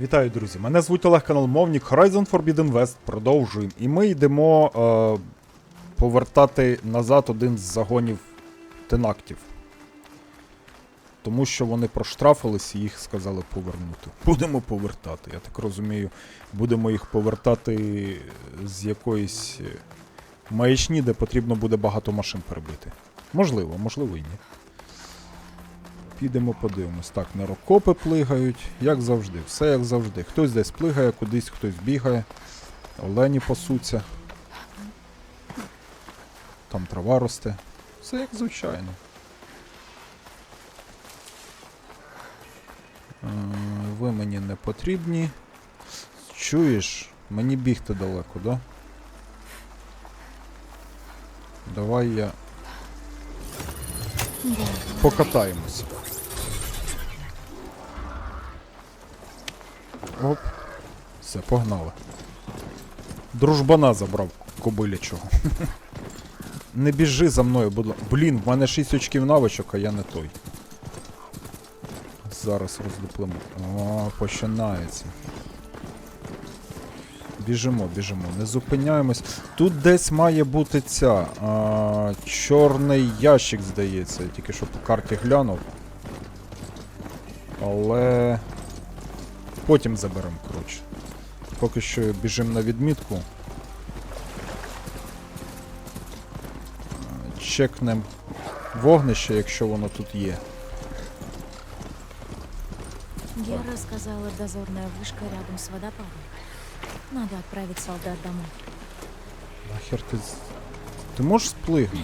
Вітаю, друзі! Мене звуть Олег канал Мовник Horizon Forbidden West. Продовжуємо. І ми йдемо е, повертати назад один з загонів тенактів. Тому що вони проштрафились і їх сказали повернути. Будемо повертати. Я так розумію, будемо їх повертати з якоїсь е, маячні, де потрібно буде багато машин перебити. Можливо, можливо і ні. Підемо подивимось. Так, нерокопи плигають, як завжди, все як завжди. Хтось десь плигає, кудись хтось бігає. Олені пасуться. Там трава росте. Все як звичайно. Е, Ви мені не потрібні. Чуєш, мені бігти далеко, да? Давай я покатаємося. Оп. Все, погнали. Дружбана забрав кобилячого. Не біжи за мною, будь ласка. Блін, в мене 6 очків навичок, а я не той. Зараз роздуплимо. О, починається. Біжимо, біжимо, не зупиняємось. Тут десь має бути ця. А, чорний ящик, здається. Я тільки що по карті глянув. Але. Потім заберемо, коротше. Поки що біжимо на відмітку. Чекнем вогнище, якщо воно тут є. Гера сказала, дозорная вышка рядом с водопадом. Надо отправить солдат домой. Нахер ти. з- Ти можеш сплигнути?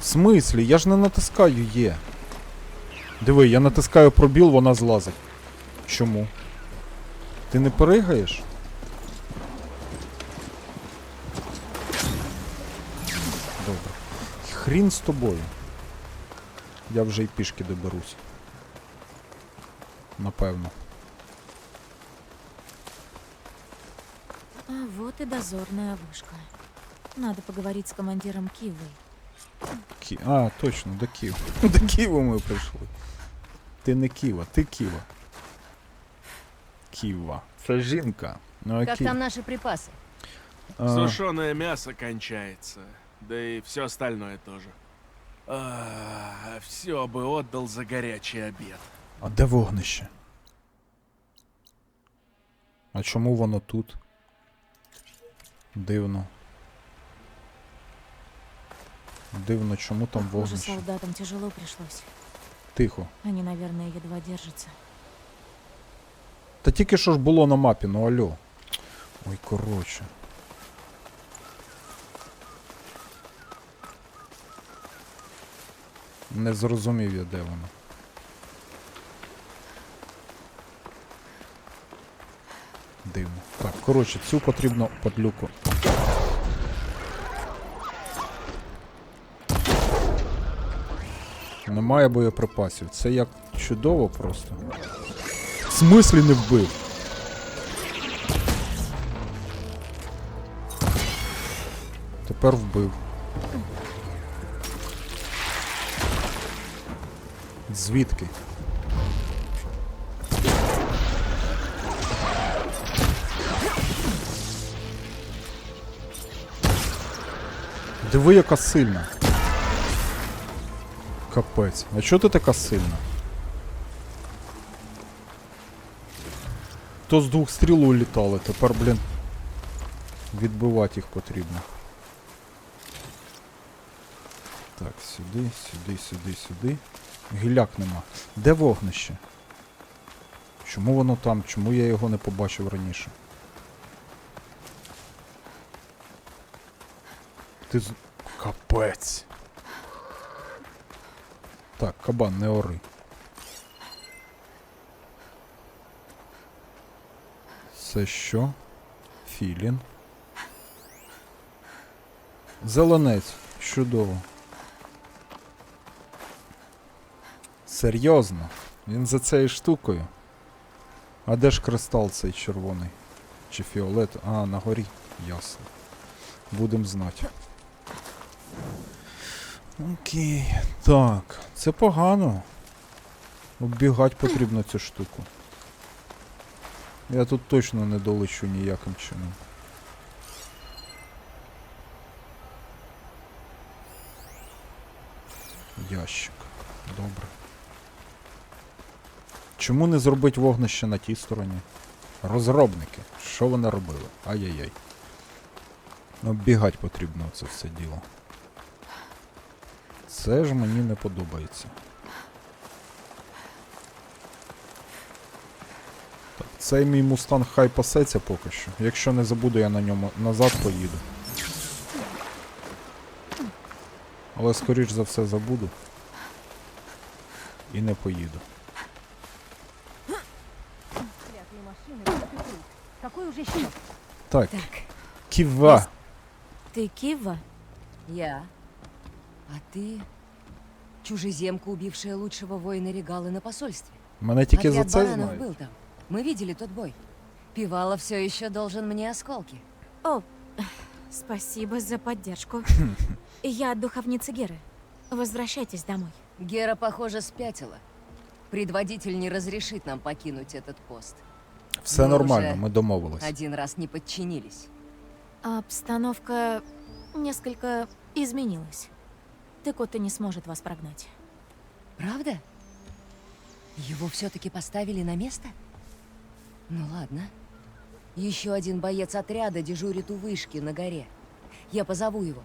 В смислі? Я ж не натискаю є. Диви, я натискаю пробіл, вона злазить. Чому? Ти не перигаєш? Добре. Хрін з тобою. Я вже й пішки доберусь. Напевно. А вот и дозорная вышка. Надо поговорить с командиром Кивы. Кі... А, точно, до Києва. До Києва ми прийшли. Ти не Ківа, ти Ківа. Ківа. Це жінка. Ну, Как окей. там наши припасы? А, Сушеное мясо кончается. Да и все остальное тоже. все бы отдал за горячий обед. а де вогнище? А чому воно тут? Дивно. Дивно, чому там Похоже, вогнище? солдатам тяжело пришлось. Тихо. Они, наверное, едва держатся. Та тільки що ж було на мапі, ну алло. Ой, коротше. Не зрозумів я, де воно. Дивно. Так, коротше, цю потрібно подлюку. Немає боєприпасів. Це як чудово просто. Смислі не вбив? Тепер вбив. Звідки? Диви, яка сильна. Капець. А чого ти така сильна? То з двох стріл улітали, тепер, блін. Відбивати їх потрібно. Так, сюди, сюди, сюди, сюди. Гіляк нема. Де вогнище? Чому воно там? Чому я його не побачив раніше? Ти з. Капець. Так, кабан, не ори. Це що? Філін. Зеленець. Чудово. Серйозно? Він за цією штукою. А де ж кристал цей червоний? Чи фіолет? А, на горі. Ясно. Будем знати. Окей. Так, це погано. Оббігати потрібно цю штуку. Я тут точно не долечу ніяким чином. Ящик. Добре. Чому не зробить вогнище на тій стороні? Розробники. Що вони робили? Ай-яй-яй. Оббігати потрібно це все діло. Це ж мені не подобається. цей мій мустанг хай пасеться поки що. Якщо не забуду, я на ньому назад поїду. Але скоріш за все забуду. І не поїду. Клятые машины, вот и тут. Какой уже счет? Так, Так, ківа. ты Кива? Я. А ты? Чужеземка, убившая лучшего воина Регалы на посольстве. Мене тільки за Отряд це баранов знають. был там. Мы видели тот бой. Пивало все еще должен мне осколки. О, спасибо за поддержку. Я духовница Геры. Возвращайтесь домой. Гера, похоже, спятила. Предводитель не разрешит нам покинуть этот пост. Все Ми нормально, ми домовились. Один раз не подчинились. Обстановка несколько изменилась. Тыкота не сможет вас прогнать. Правда? Его все-таки поставили на место? Ну ладно. Еще один боец отряда дежурит у вышки на горе. Я позову его.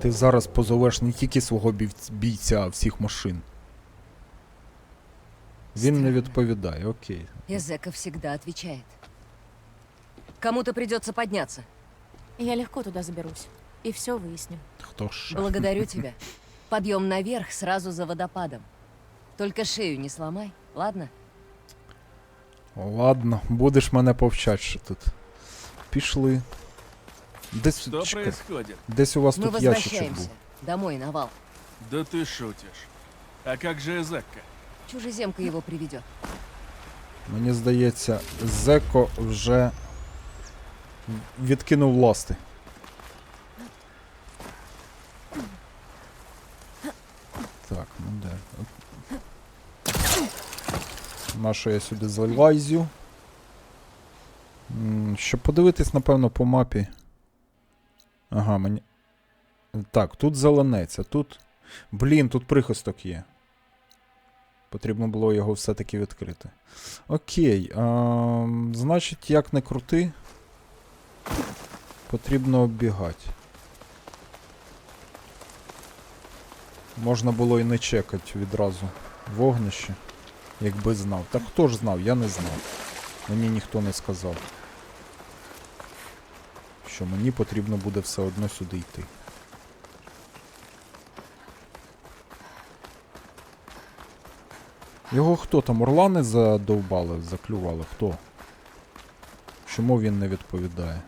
Ти зараз позовеш не тільки свого бійць- бійця, а всіх машин. Він не Странно. відповідає, окей. Эзека всегда отвечает. Кому-то придется подняться. Я легко туда заберусь. И все выясню. Хто ж? Благодарю тебя. Подъем наверх сразу за водопадом. Только шею не сломай, ладно? Ладно, будеш мене повчати ще тут. Пішли. Десь, Что чекай, происходит? десь у вас Мы тут ящичок возвращаемся. був. Домой, на вал. Да ты шутишь. А как же Эзекка? Чужеземка его приведет. Мені здається, Зеко вже відкинув ласти. Так, ну де? На що я сюди залазю? Щоб подивитись, напевно, по мапі. Ага, мені. Так, тут зеленець, а тут. Блін, тут прихисток є. Потрібно було його все-таки відкрити. Окей. А, значить, як не крути, потрібно оббігати. Можна було і не чекати відразу вогнище, якби знав. Так хто ж знав? Я не знав. Мені ніхто не сказав. Що мені потрібно буде все одно сюди йти. Його хто там? Орлани задовбали, заклювали? Хто? Чому він не відповідає?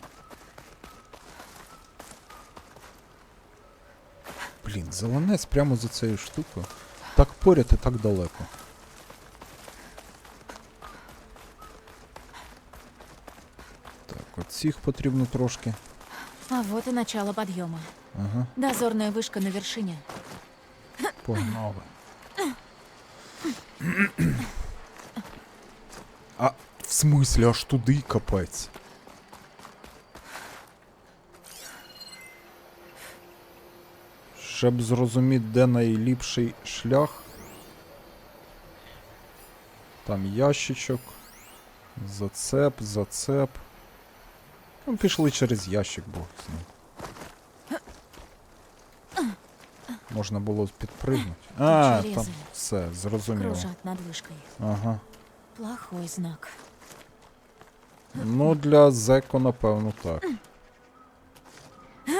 Блін, зеленець прямо за цією штукою. Так поряд і так далеко. Цих потрібно трошки. А вот и начало подъема. Ага, Дозорная вышка на вершине. погнали. А в смислі аж туди капець? Щоб зрозуміти, де найліпший шлях. Там ящичок. Зацеп, зацеп. Ну, пішли через ящик, бог з ним. Можна було підпригнути. А, там все, зрозуміло. Ага. Плохой знак. Ну, для Зеко, напевно, так.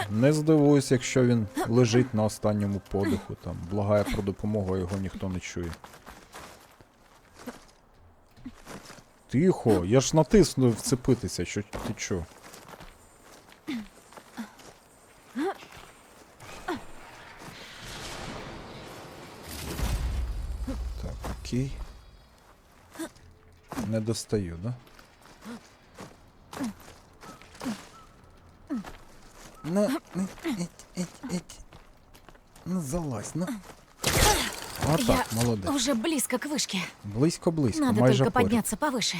Не здивуюсь, якщо він лежить на останньому подиху, там, благає про допомогу, а його ніхто не чує. Тихо, я ж натиснув вцепитися, що ти чо? Так, окей. Не достаю, да? Ну, еть, еть, еть. Ну, залазь, ну. А Я молодець. уже близко к вышке. Близько, близько, Надо майже только поряд. подняться повыше.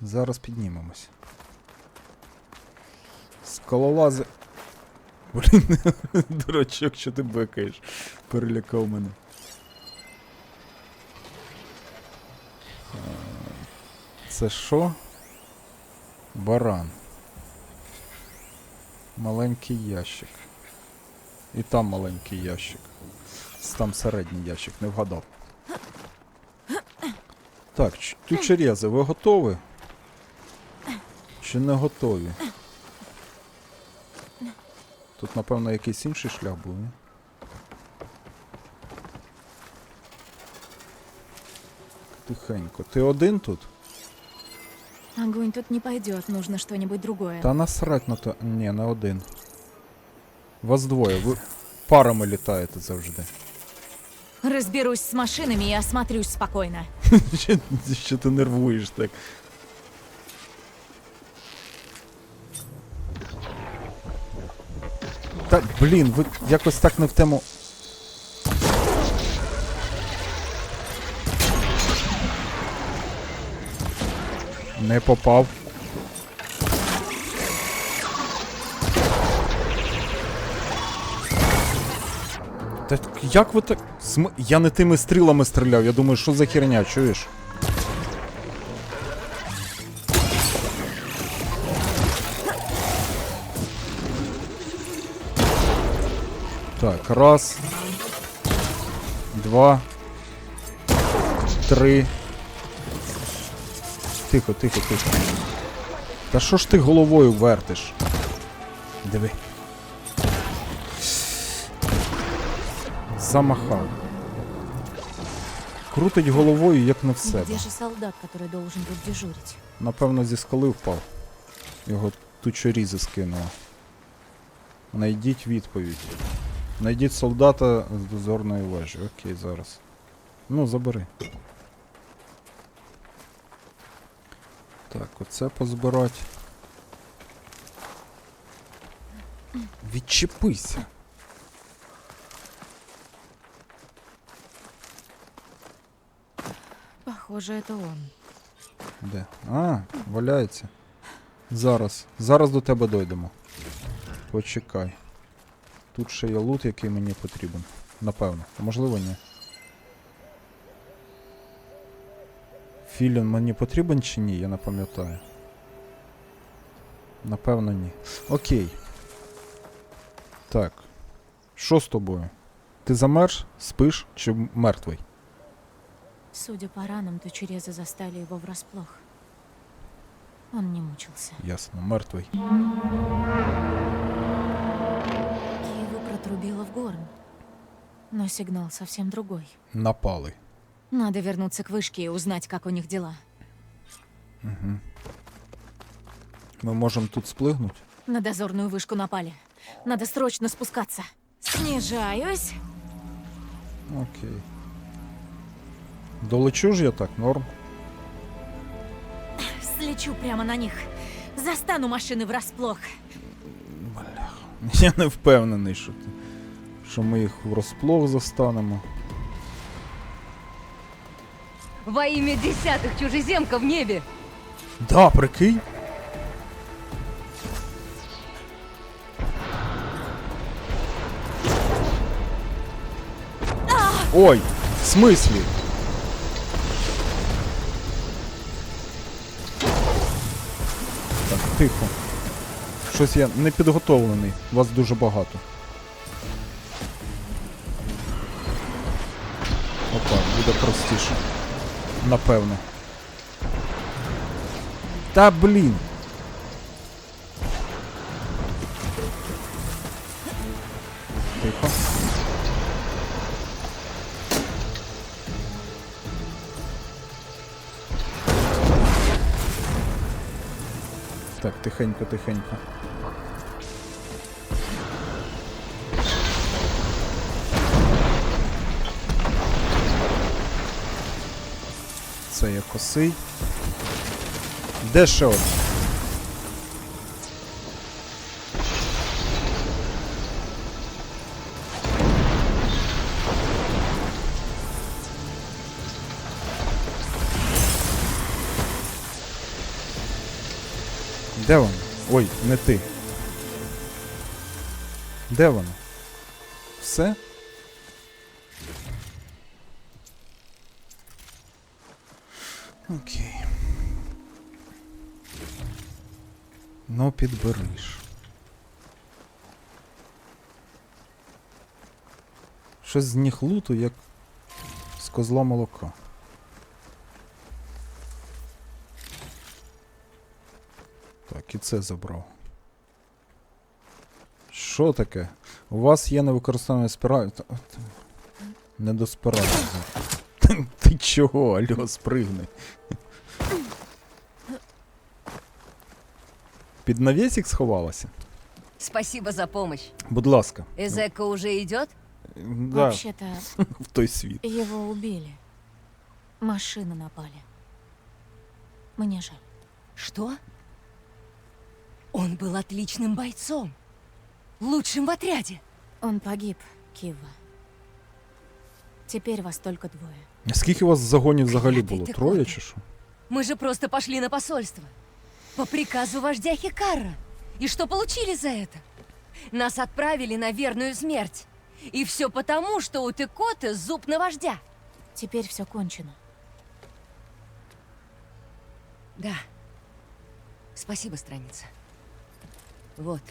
Зараз піднімемось. Скалолази. Блін, дурачок, що ти бекаєш. Перелякав мене. Це що? Баран. Маленький ящик. І там маленький ящик. Там середній ящик, не вгадав. Так, тючерези, ви готові? Чи не готові? Тут, напевно, якийсь інший шлях був? Тихенько. Ти один тут? Огонь тут не пойдет, нужно что-нибудь другое. Та насрать на то. Ні, не один. Вас двоє, ви парами літаєте завжди. Разберусь с машинами и осмотрюсь спокойно. Що, що ти нервуєш так? Та, блін, ви якось так не в тему. Не попав. Та як ви так. См... Я не тими стрілами стріляв, я думаю, що за херня, чуєш? Так, раз. Два. Три. Тихо, тихо, тихо. Та що ж ти головою вертиш? Диви. Замахав. Крутить головою, як не в себе. Где же солдат, который должен тут дежурить? Напевно, зі скали впав. Його тучорізи скинуло. Найдіть відповідь. Найдіть солдата з дозорної вежі. Окей, зараз. Ну, забери. Так, оце позбирать. Відчепися. Похоже, это он. Де? А, валяється. Зараз. Зараз до тебе дойдемо. Почекай. Тут ще є лут, який мені потрібен. Напевно. Можливо, ні. Філін мені потрібен чи ні, я не пам'ятаю. Напевно, ні. Окей. Так. Що з тобою? Ти замерз, спиш чи мертвий? Судя по ранам, тучерезы застали его врасплох. Он не мучился. Ясно, мертвий. Киеву протрубило в горн. Но сигнал совсем другой. Напали. Надо вернуться к вышке и узнать, как у них дела. Угу. Ми можемо тут сплигнути? На дозорную вышку напали. Надо срочно спускаться. Снижаюсь. Окей. Долечу ж я так, норм. Слечу прямо на них. Застану машины врасплох. Бляха. Я не впевнений, що, ти- що ми їх врозплох застанемо. Во имя десятых чужеземка в небе! Да, прикинь. Ой, в смислі? Так, тихо. Щось я не підготовлений. Вас дуже багато. Опа, буде простіше. Напевне. Та блін. Тихо. Так, тихенько, тихенько. косий. Де ще один? Де воно? Ой, не ти. Де воно? Все? Ну, підбереш. Щось з них луту, як з козла молока. Так, і це забрав. Що таке? У вас є невикористання спіраль. Не до спиралі. Ти, ти чого, Альо, спригни. Під навісик сховалася? Спасибо за помощь. Будь ласка. Эзека уже идет? Да, Вообще-то, в той світ. его убили. Машины напали. Мне жаль. Что? Он был отличным бойцом. Лучшим в отряде. Он погиб, Кива. Теперь вас только двое. Скільки у вас в загоні взагалі Клятий було? ти Троє коти. чи що? Мы же просто пошли на посольство. По приказу вождя Хикара. И что получили за это? Нас отправили на верную смерть. И все потому, что у Текоты зуб на вождя. Теперь все кончено. Да. Спасибо, страница. Вот.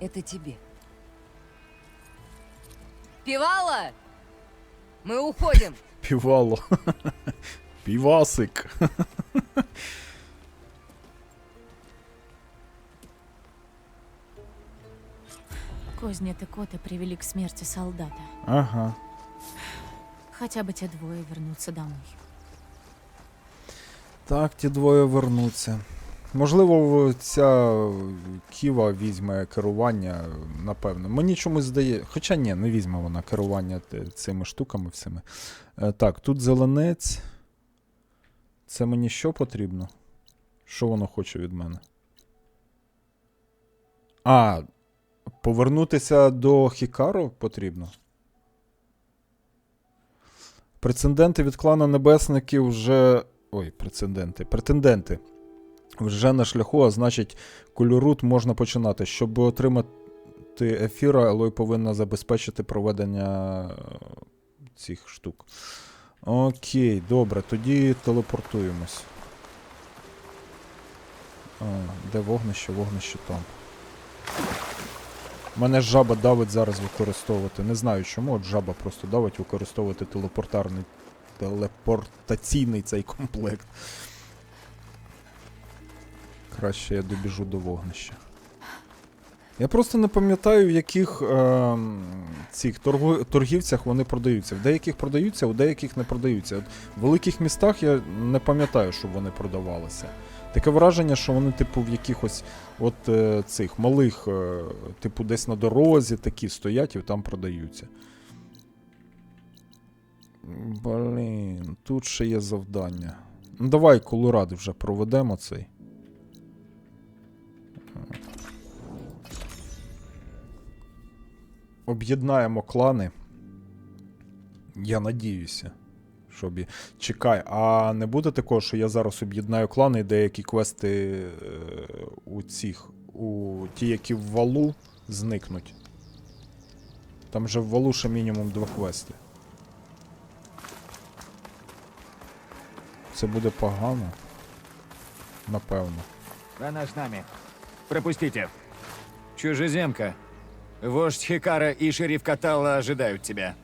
Это тебе. Пивала! Мы уходим! Півало. Півасик. Козни Текоты привели к смерти солдата. Ага. Хотя бы те двое вернутся домой. Так, ті двоє вернуться. Можливо, ця Ківа візьме керування, напевно. Мені чомусь здає. Хоча ні, не візьме вона керування цими штуками всіми. Е, так, тут зеленець. Це мені що потрібно? Що воно хоче від мене? А, повернутися до Хікару потрібно. Прецеденти від клана Небесників вже. Ой, прецеденти. Претенденти. Вже на шляху, а значить, кольорут можна починати. Щоб отримати ефіра, Елой повинна забезпечити проведення е, цих штук. Окей, добре, тоді телепортуємось. А, де вогнище? Вогнище там. Мене жаба давить зараз використовувати. Не знаю чому, от жаба просто давить використовувати телепортарний телепортаційний цей комплект. Краще я добіжу до вогнища. Я просто не пам'ятаю, в яких ем, цих торгівцях вони продаються. В деяких продаються, у деяких не продаються. От в великих містах я не пам'ятаю, щоб вони продавалися. Таке враження, що вони, типу, в якихось от е, цих малих, е, типу, десь на дорозі такі стоять і там продаються. Блін, тут ще є завдання. Ну давай колоради вже проведемо цей. Об'єднаємо клани. Я надіюся. Щоб... Чекай, а не буде такого, що я зараз об'єднаю клани і деякі квести е, у цих, у ті, які в валу, зникнуть. Там же в валу ще мінімум два квести. Це буде погано. Напевно. Она с нами. Пропустите. Чужеземка. Вождь Хикара и шериф Катала ожидают тебя.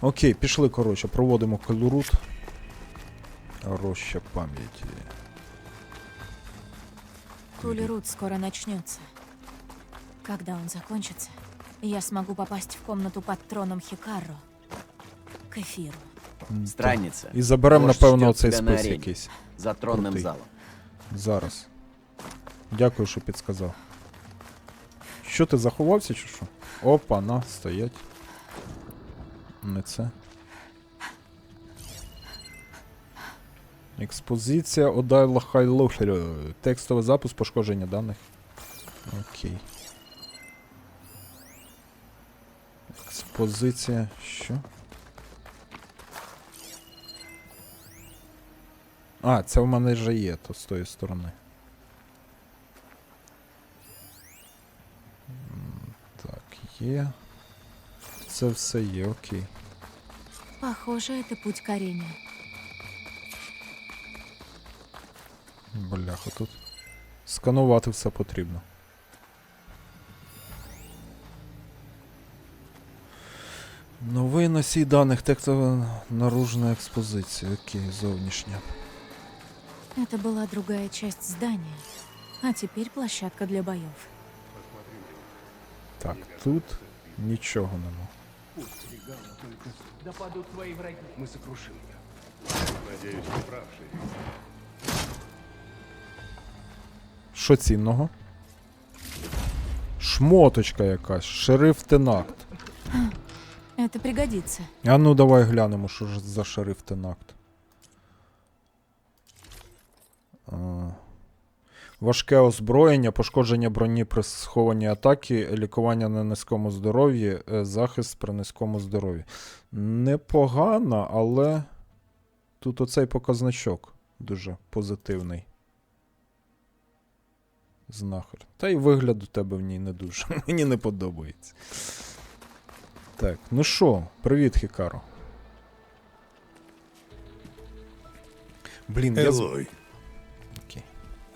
Окей, пішли, коротше, проводимо калурут. Роща пам'яті. Кулерут скоро начнется. Когда он закончится, я смогу попасть в комнату под троном Хикарро. К эфиру. М, Странница. так. І заберемо, Вождь напевно, ждет оцей тебя на спис арене. якийсь. За тронным Крутый. залом. Зараз. Дякую, що підсказав. Що ти заховався чи що? Опа, на, стоять. Не це. Експозиція Одайла Хайлохерю. Текстовий запис пошкодження даних. Окей. Експозиція. Що? А, це в мене вже є, то з тої сторони. Так, є Це все є, окей. Похоже, это путь к арене. Бляха, тут. Сканувати все потрібно. Новий носій даних текстова наружна експозиція. Окей, зовнішня. Это была другая часть здания. А теперь площадка для боев. Так, тут нічого нема. Що цінного? Шмоточка якась, шериф Тенакт. Это пригодится. А ну давай глянемо, що ж за шериф Тенакт. А. Важке озброєння, пошкодження броні при схованні атаки, лікування на низькому здоров'ї, е, захист при низькому здоров'ї. Непогано, але тут оцей показничок дуже позитивний. Знахар. Та й вигляд у тебе в ній не дуже. Мені не подобається. Так, ну що, привіт, Хікаро. Блін, я.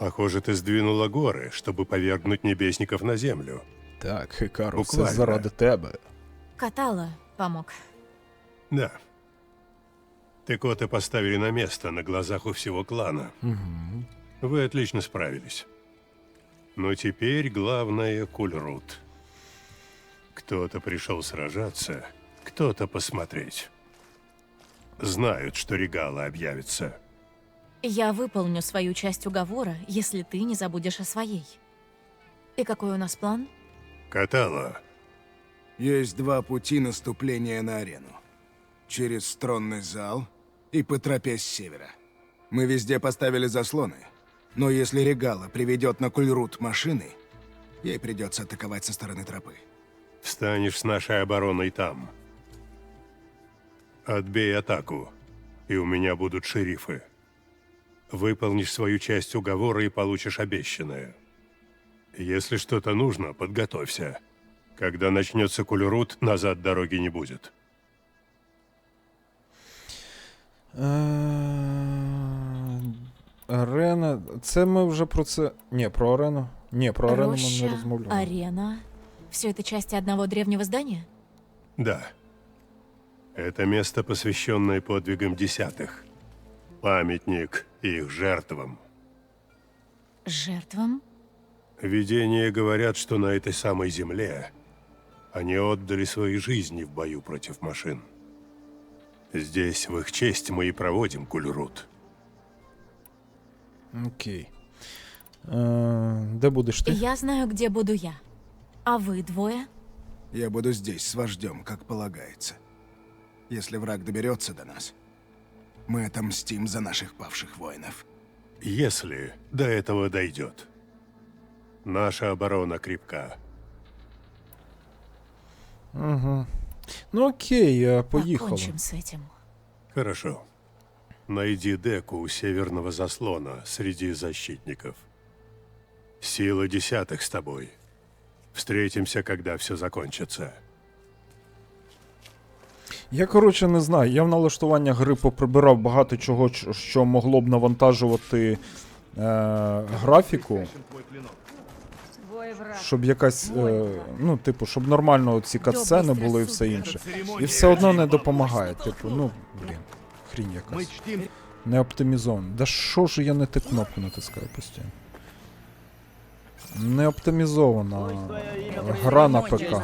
Похоже, ты сдвинула горы, чтобы повергнуть небесников на землю. Так, Буквально. все заради тебе. Катала помог. Да. Текоты поставили на место на глазах у всего клана. Угу. Вы отлично справились. Но теперь главное — Кульрут. Кто-то пришел сражаться, кто-то посмотреть. Знают, что Регала объявится. Я выполню свою часть уговора, если ты не забудешь о своей. И какой у нас план? Катала, Есть два пути наступления на арену. Через тронный зал и по тропе с севера. Мы везде поставили заслоны. Но если Регала приведет на Кульрут машины, ей придется атаковать со стороны тропы. встанешь с нашей обороной там. Отбей атаку, и у меня будут шерифы. Выполнишь свою часть уговора и получишь обещанное. Если что-то нужно, подготовься. Когда начнется кулерут, назад дороги не будет. Е, Арена. Це ми вже про це. Ні, про арену. Ні, про арену ми не розмовляли. арена. Все это части одного древнего здания? Да. Это место, посвященное подвигам десятых. Памятник их жертвам. Жертвам? Видения говорят, что на этой самой земле они отдали свои жизни в бою против машин. Здесь в их честь мы и проводим кульрут. Окей. Е, де будеш ти? Я знаю, где буду я. А вы двое? Я буду здесь с вождем, как полагается. Если враг доберется до нас, мы отомстим за наших павших воинов. Если до этого дойдет. Наша оборона крепка. Угу. Ну окей, е, поїхали. Покончим с этим. Хорошо. Найди деку у северного заслона среди защитников. Сила десятых с тобой. Встретимся, когда все закончится. Я, коротше, не знаю. Я в налаштування гри поприбирав багато чого, що могло б навантажувати е, графіку. Щоб якась, е, ну, типу, щоб нормально ці катсцени були і все інше. І все одно не допомагає. Типу, ну, блін, хрінь якась. Не оптимізовано. Да що ж я не ту кнопку натискаю постійно? Не оптимізована гра на ПК.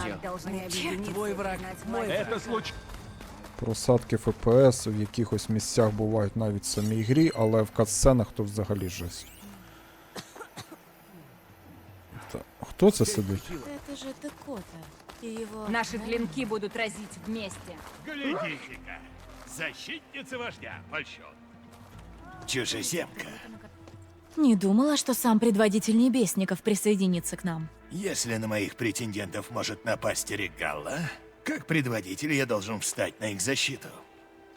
Просадки ФПС в якихось місцях бувають навіть в самій грі, але в катсценах то взагалі жесть. Та, хто це сидить? Это же Декота. И его... Наши клинки будут разить вместе. Глядите-ка, защитница вождя польщен. Чужеземка, Не думала, что сам предводитель небесников присоединится к нам. если на моих претендентов может напасть Регалла, как предводитель я должен встать на их защиту.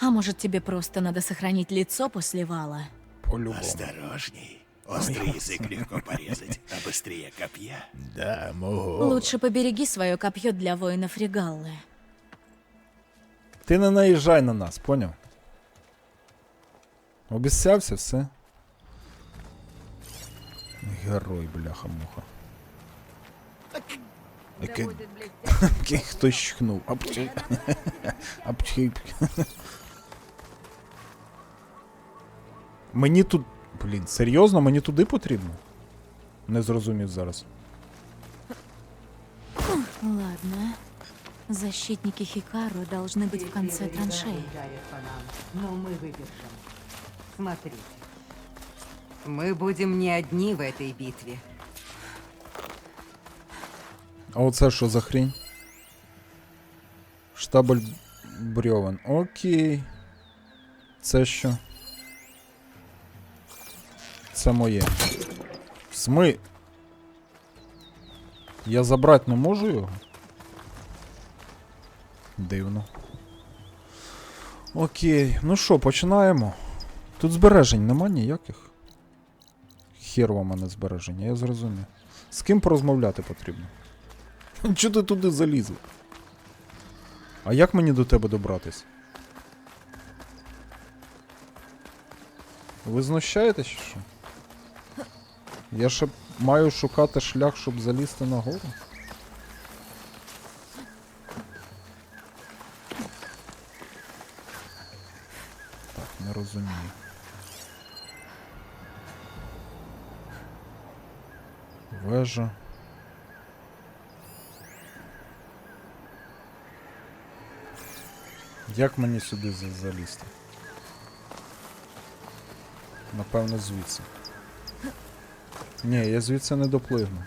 А может, тебе просто надо сохранить лицо после вала? По-любому. Осторожней. Острый язык легко порезать, а быстрее копья. Да, мого. Лучше побереги свое копье для воинов Регаллы. Ти не наїжджай на нас, поняв? Обіцявся все. Герой, бляха-муха. Який який хтось чхнув. Апчхи. Апчхи. Мені тут. Блін, серйозно, мені туди потрібно? Не зрозумів зараз. Ладно. Защитники Хикару должны быть в конце траншеи. Но мы выдержим. Смотрите. Мы будем не одни в этой битве. А оце що за хрінь? Штабель брьовен. Окей. Це що? Це моє. Сми. Я забрати не можу його? Дивно. Окей. Ну що, починаємо. Тут збережень нема ніяких. Хер вам а не збереження, я зрозумів. З ким порозмовляти потрібно? Чого ти туди залізла? А як мені до тебе добратись? Ви знущаєтесь що? Я ще маю шукати шлях, щоб залізти нагору? Так, не розумію. Вежа. Як мені сюди залізти? Напевно, звідси. Ні, я звідси не доплигну.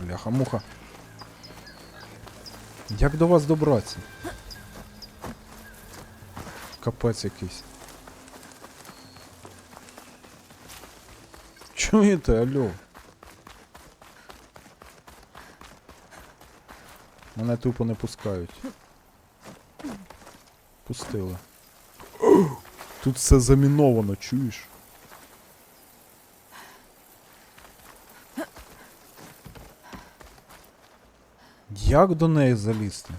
Бляха, муха. Як до вас добратися? Капець якийсь. Чуєте, алло? Мене тупо не пускають. Пустили. Тут все заміновано, чуєш? Як до неї залізти?